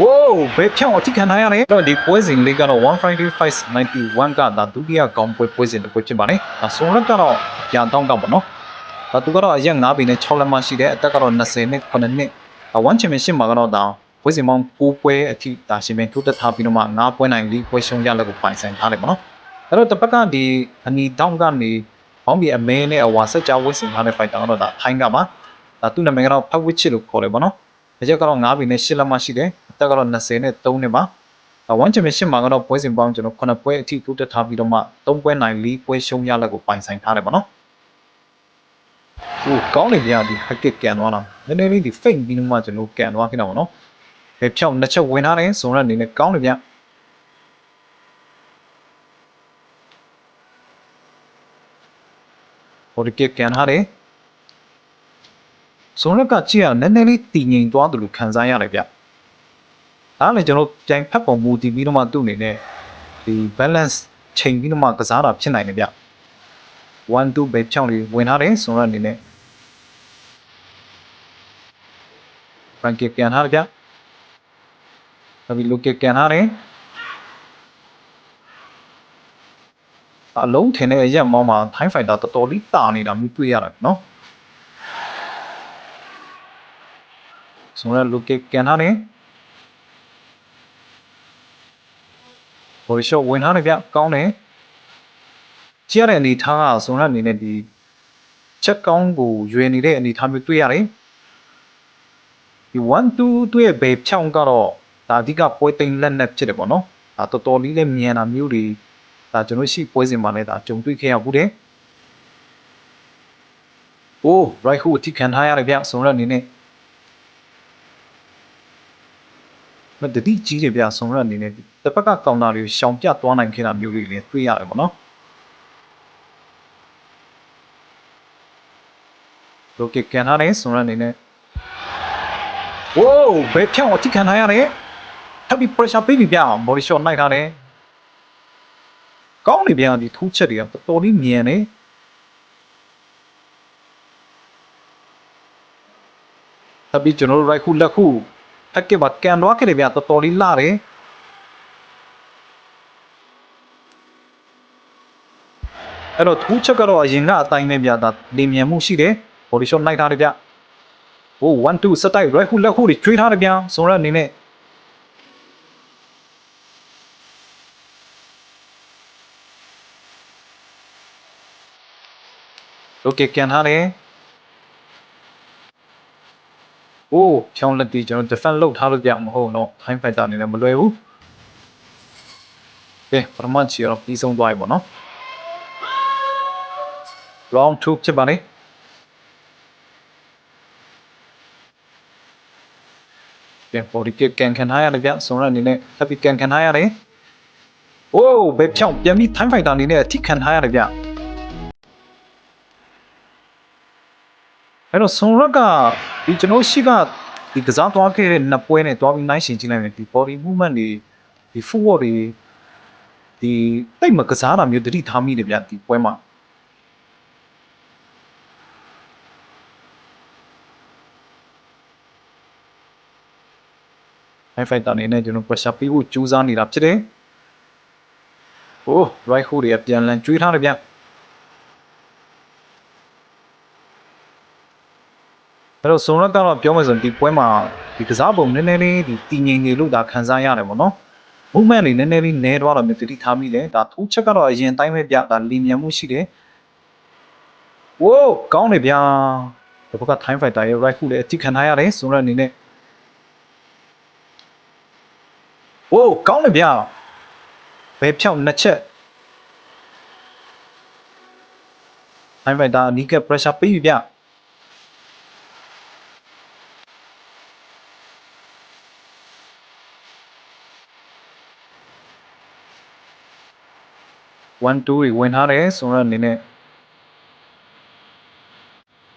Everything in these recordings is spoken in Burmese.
ဝိုးဘယ်ဖြောင်းအထိခံထားရလဲတော့ဒီပွဲစဉ်လေးကတော့1 Friday Fight 91ကဒါဒုတိယကောင်းပွဲပွဲစဉ်တစ်ပွဲဖြစ်ပါတယ်ဒါဆိုရက်ကတော့ပြန်တောင်းတော့ပါနော်ဒါသူကတော့အရက်9ပေနဲ့6လက်မရှိတဲ့အသက်ကတော့20နဲ့9နှစ်ဒါ1 championship မှာကတော့ဒါပွဲစဉ်ပေါင်း9ပွဲအထိဒါရှင်ပင်ထိုးတက်ထားပြီးတော့မှ9ပွဲနိုင်4ပွဲရှုံးရလက်ကိုပိုင်ဆိုင်ထားတယ်ပေါ့နော်အဲ့တော့တစ်ပတ်ကဒီအနီတောင်းကနေဘောင်းဘီအမဲနဲ့အဝါဆက်ကြဝစ်စင်ထားတဲ့ fighter ကတော့ဒါထိုင်းကပါဒါသူ့နာမည်ကတော့ဖတ်ဝစ်ချစ်လို့ခေါ်တယ်ပေါ့နော်အရက်ကတော့9ဘီနဲ့10လက်မှရှိတယ် အသက်ကတော့20နဲ့3နှစ်ပါအဝမ်းချင်မရှိမှာကတော့ပွဲစဉ်ပေါင်းကျွန်တော်9ပွဲအထိတိုးတက်ထားပြီးတော့မှ3ပွဲနိုင်4ပွဲရှုံးရလက်ကိုပိုင်ဆိုင်ထားတယ်ပေါ့နော်ဟိုကောင်းနေပြန်ဒီဟက်ကစ်ကန်သွားတာနည်းနည်းလေးဒီ fake ပြီးတော့မှကျွန်တော်ကန်သွားခဲ့တာပေါ့နော်ဘယ်ဖြောင်းနှစ်ချက်ဝင်ထားတယ်ဆိုတော့အနေနဲ့ကောင်းနေပြန်ဟိုဒီကစ်ကန်ထားတယ်ဇွန်ရက်ကကြည့်ရနည်းနည်းလေးတည်ငြိမ်သွားတယ်လို့ခံစားရတယ်ဗျ။ ဒါလည်းကျွန်တော်ပြိုင်ဖက်ပေါ်မူတည်ပြီးတော့မှသူ့အနေနဲ့ဒီ balance ချိန်ပြီးတော့မှကစားတာဖြစ်နိုင်တယ်ဗျ။1 2ပဲဖြောင်းလေးဝင်ထားတယ်ဇွန်ရက်အနေနဲ့ rank ပြန်ထားတယ်ဗျ။ဒါပြီး look ပြန်ထားတယ်အလုံးထင်တဲ့အရက်မောင်းမှာ time fighter တော်တော်လေးတာနေတာမျိုးတွေ့ရတယ်နော်။ဆိုတော့ look ကန်ထားတယ် ဘော်ရှော့ဝင်ထားတယ်ဗျကောင်းတယ်ကြည့်ရတဲ့အနေထားကဆိုတော့အနေနဲ့ဒီချက်ကောင်းကိုရွယ်နေတဲ့အနေထားမျိုးတွေ့ရတယ်ဒီ1 2တွေ့ဘယ်ဖြောင်းကတော့ဒါအဓိကပွဲသိမ်းလက်နဲ့ဖြစ်တယ်ပေါ့နော်ဒါတော်တော်လေးလည်းမြန်တာမျိုးတွေဒါကျွန်တော်ရှိပွဲစဉ်မှာလည်းဒါကြုံတွေ့ခဲ့ရဘူးတယ်โอ้ right hook အထိခံထားရတယ်ဗျဆိုတော့အနေနဲ့ မ တတိကြီးတွေပြဆောင်ရအနေနဲ့တစ်ဖက်ကကောင်တာတွေကိုရှောင်ပြသွားနိုင်ခဲ့တာမျိုးတွေလည်းတွေ့ရတယ်ပေါ့နော်လိုကကန်ထားတယ်ဆောင်ရအနေနဲ့ဝိုးဘယ်ဖြောင်းအထိခံထားရတယ်ထပ်ပြီး pressure ပေးပြီးပြအောင် body shot နိုင်ထားတယ်ကောင်းနေပြန်ဒီထိုးချက်တွေကတော်တော်လေးမြန်တယ်ထပ်ပြီးကျွန်တော်တို့ right hook left hook ခု ဖက်ကပါကန်တော့ခဲ့တယ်ဗျတော်တော်လေးလာတယ်အဲ့တော့ထူးချက်ကတော့အရင်ကအတိုင်းပဲဗျဒါနေမြန်မှုရှိတယ် body shot နိုင်ထားတယ်ဗျဟို1 2စတိုက် right ခုလက်ခုတွေကျွေးထားတယ်ဗျဆိုတော့အနေနဲ့โอเคကန်ထားတယ် ။ အိုးဖြောင်းလက်တီကျွန်တော် defend လုပ်ထားလို့ပြမဟုတ်တော့ time fighter အနေနဲ့မလွယ်ဘူး။ကဲပထမချီတော့ပြီးဆုံးသွားပြီပေါ့နော်။ round 2ဖြစ်ပါလေ။ကဲ body kick ကန်ခံထားရတယ်ဗျ။ဆိုတော့အနေနဲ့ happy ကန်ခံထားရတယ်။အိုးဘယ်ဖြောင်းပြန်ပြီး time fighter အနေနဲ့အထိခံထားရတယ်ဗျ။ အဲ့တော့ဆွန်ရက်ကဒီကျွန်တော်ရှိကဒီကစားသွားခဲ့တဲ့နှစ်ပွဲနဲ့သွားပြီးနိုင်ရှင်ကြည့်လိုက်မယ်ဒီ body movement တွေဒီ footwork တွေဒီတိတ်မကစားတာမျိုးတတိထားမိတယ်ဗျဒီပွဲမှာဟိုင်ဖိုက်တာအနေနဲ့ကျွန်တော် pressure ပေးဖို့ကြိုးစားနေတာဖြစ်တယ်။အိုး right hook တွေအပြန်လန်ကျွေးထားတယ်ဗျ။ အဲ့တော့စုံရက်ကတော့ပြောမယ်ဆိုရင်ဒီပွဲမှာဒီကစားပုံနည်းနည်းလေးဒီတည်ငြိမ်နေလို့ဒါခံစားရတယ်ပေါ့နော် movement တွေနည်းနည်းလေးနည်းသွားတော့မျိုးတတိထားမိတယ်ဒါထိုးချက်ကတော့အရင်တိုင်းပဲပြဒါလီမြန်မှုရှိတယ်ဝိုးကောင်းတယ်ဗျာဒီဘက်က time fighter ရဲ့ right hook လည်းအထိခံထားရတယ်စုံရက်အနေနဲ့ဝိုးကောင်းတယ်ဗျာဘယ်ဖြောင်းနှစ်ချက် time fighter နီးက pressure ပေးပြီဗျာ 1 2တွေဝင်ထားတယ်ဆိုတော့အနေနဲ့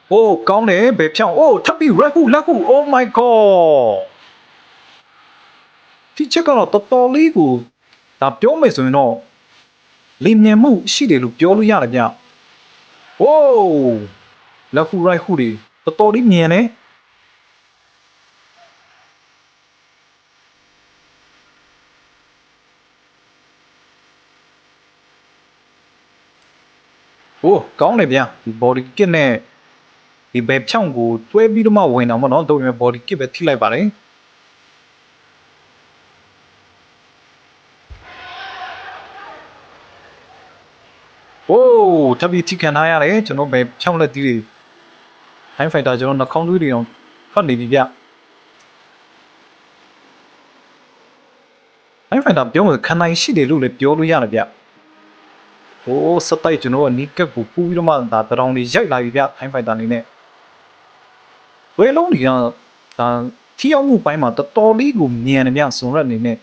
โอ้ကောင်းတယ်ဘယ်ဖြောင်းအိုးထပ်ပြီး red hook လက်ခု oh my god ဒီချက်ကတော့တော်တော်လေးကိုဒါပြောမယ်ဆိုရင်တော့လင်မြန်မှုရှိတယ်လို့ပြောလို့ရတယ်ဗျโอ้လက်ခု right hook တွေတော်တော်လေးမြန်တယ် အိုးကောင်းတယ်ဗျာဒီ body kit နဲ့ဒီဘယ်ဖြောင်းကိုတွဲပြီးတော့မှဝင်အောင်ပေါ့နော်တို့ပေမဲ့ body kit ပဲထိလိုက်ပါတယ်အိုးတပီထိခံထားရတယ်ကျွန်တော်ဘယ်ဖြောင်းလက်သီးတွေ time fighter ကျွန်တော်နှာခေါင်းသွေးတွေအောင်ဖတ်နေပြီဗျ time fighter ပြောလို့ခန္ဓာရှိတယ်လို့လည်းပြောလို့ရတယ်ဗျ ဟိုးစက်တိုက်ကျွန်တော်ကနီးကပ်ကိုပူပြီးတော့မှဒါတရောင်လေးရိုက်လာပြီဗျ time fighter အနေနဲ့ဝဲလုံးကြီးကဒါထီအောင်မှုပိုင်းမှာတော်တော်လေးကိုမြန်တယ်ဗျစွန်ရက်အနေနဲ့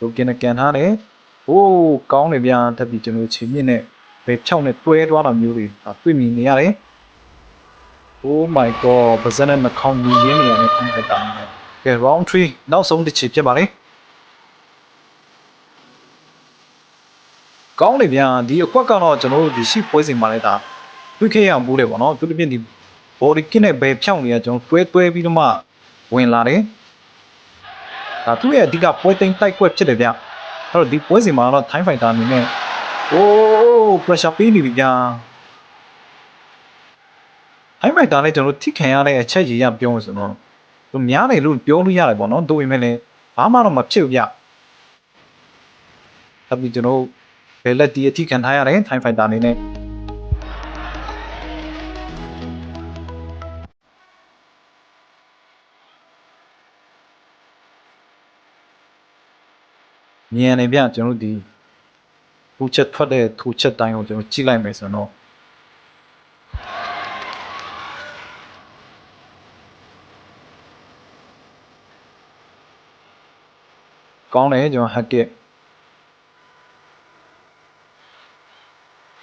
တို့ကင်းကန်ထားတယ်ဟိုးကောင်းတယ်ဗျတက်ပြီးကျွန်တော်ချင်းမြင့်နဲ့ဘယ်ဖြောင်းနဲ့တွဲသွားတာမျိုးတွေဒါတွေ့မြင်နေရတယ် Oh my god ဗဇက်နဲ့နှာခေါင်းမြည်ရင်းနေရတယ် time fighter အနေနဲ့ကဲ round 3နောက်ဆုံးတစ်ချီဖြစ်ပါလေ ကောင်းလေဗျာဒီအကွက်ကတော့ကျွန်တော်တို့ဒီရှိပွဲစဉ်မှာလည်းဒါတွေ့ခဲ့ရမှုတယ်ပေါ့နော်သူတစ်ပြင်းဒီ body kit နဲ့ဘယ်ဖြောင်းနေရကျွန်တော်တွဲတွဲပြီးတော့မှဝင်လာတယ်ဒါသူ့ရဲ့အဓိကပွဲသိမ်းတိုက်ကွက်ဖြစ်တယ်ဗျအဲ့တော့ဒီပွဲစဉ်မှာတော့ time fighter အနေနဲ့ oh pressure ပေးနေပြီဗျာ time fighter လည်းကျွန်တော်တို့ထိခံရတဲ့အချက်ကြီးရပြောလို့ဆိုတော့သူများတယ်လို့ပြောလို့ရတယ်ပေါ့နော်တို့ပေမဲ့လည်းဘာမှတော့မဖြစ်ဘူးဗျအဲ့ဒီကျွန်တော်တို့ ဘယ်လက်ဒီအထိခံထားရတယ် time fighter အနေနဲ့မြင်နေဗျကျွန်တော်တို့ဒီထူချက်ထွက်တဲ့ထူချက်တိုင်းကိုကျွန်တော်ကြည့်လိုက်မယ်ဆိုတော့ကောင်းတယ်ကျွန်တော်ဟက်ကစ်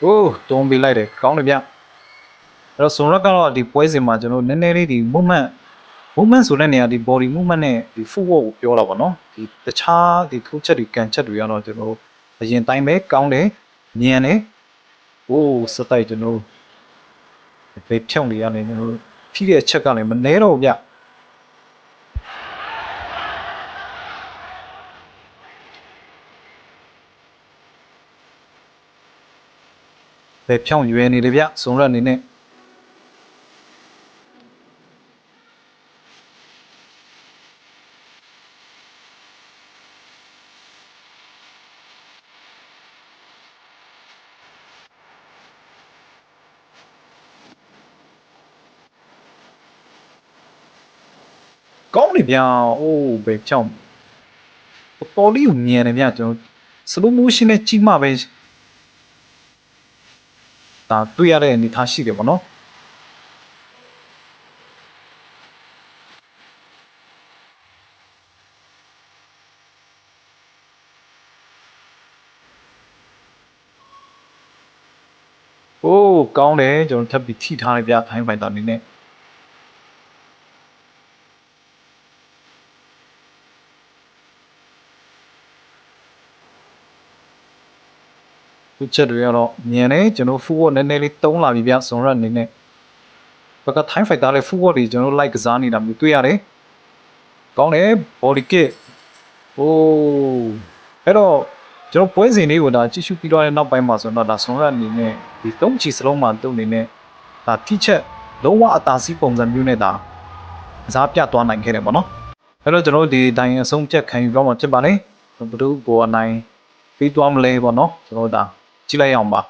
အိုးတုံးပေးလိုက်တယ်ကောင်းတယ်ဗျအဲ့တော့ဆွန်ရက်ကတော့ဒီပွဲစဉ်မှာကျွန်တော်နည်းနည်းလေးဒီ movement movement ဆိုတဲ့နေရာဒီ body movement နဲ့ဒီ footwork ကိုပြောတာပေါ့နော်ဒီတခြားဒီထိုးချက်တွေကန်ချက်တွေကတော့ကျွန်တော်အရင်တိုင်းပဲကောင်းတယ်ညံတယ်အိုးစတိုက်ကျွန်တော်ဘေးဖြောင်းလေးရနေကျွန်တော်ဖြီးတဲ့ချက်ကလည်းမနှဲတော့ဘူးဗျ ပဲဖြောင်းရွယ်နေတယ်ဗျဇုံရက်အနေနဲ့ကောင်းနေဗျအိုးပဲဖြောင်းတော်လေးကိုမြင်တယ်ဗျကျွန်တော် slow motion နဲ့ကြီးမှပဲ ဒါတွေ့ရတဲ့အနေအထားရှိတယ်ပေါ့နော်โอ้ကောင်းတယ်ကျွန်တော်ထပ်ပြီးထိထားလိုက်ပြထိုင်းပိုင်တာအနေနဲ့ သူချက်တွေကတော့မြင်တယ်ကျွန်တော် forward နည်းနည်းလေးတုံးလာပြီဗျဇွန်ရက်အနေနဲ့ဘက်က time fighter လေး forward တွေကျွန်တော် like ကစားနေတာမျိုးတွေ့ရတယ်ကောင်းတယ် body kick โอ้အဲ့တော့ကျွန်တော်ပွဲစဉ်လေးကိုဒါကြည့်ရှုပြီးတော့တဲ့နောက်ပိုင်းမှာဆိုတော့ဒါဆွန်ရက်အနေနဲ့ဒီသုံးချီစလုံးမှာတုံအနေနဲ့ဒါထိချက်လုံးဝအသာစီးပုံစံမျိုးနဲ့ဒါကစားပြသွားနိုင်ခဲ့တယ်ပေါ့နော်အဲ့တော့ကျွန်တော်တို့ဒီတိုင်အဆုံးဖြတ်ခံယူတော့မှဖြစ်ပါလေဘယ်သူကိုအနိုင်ပြီးသွားမလဲပေါ့နော်ကျွန်တော်တို့ဒါ ကြည့်လိုက်ရအောင်ပါ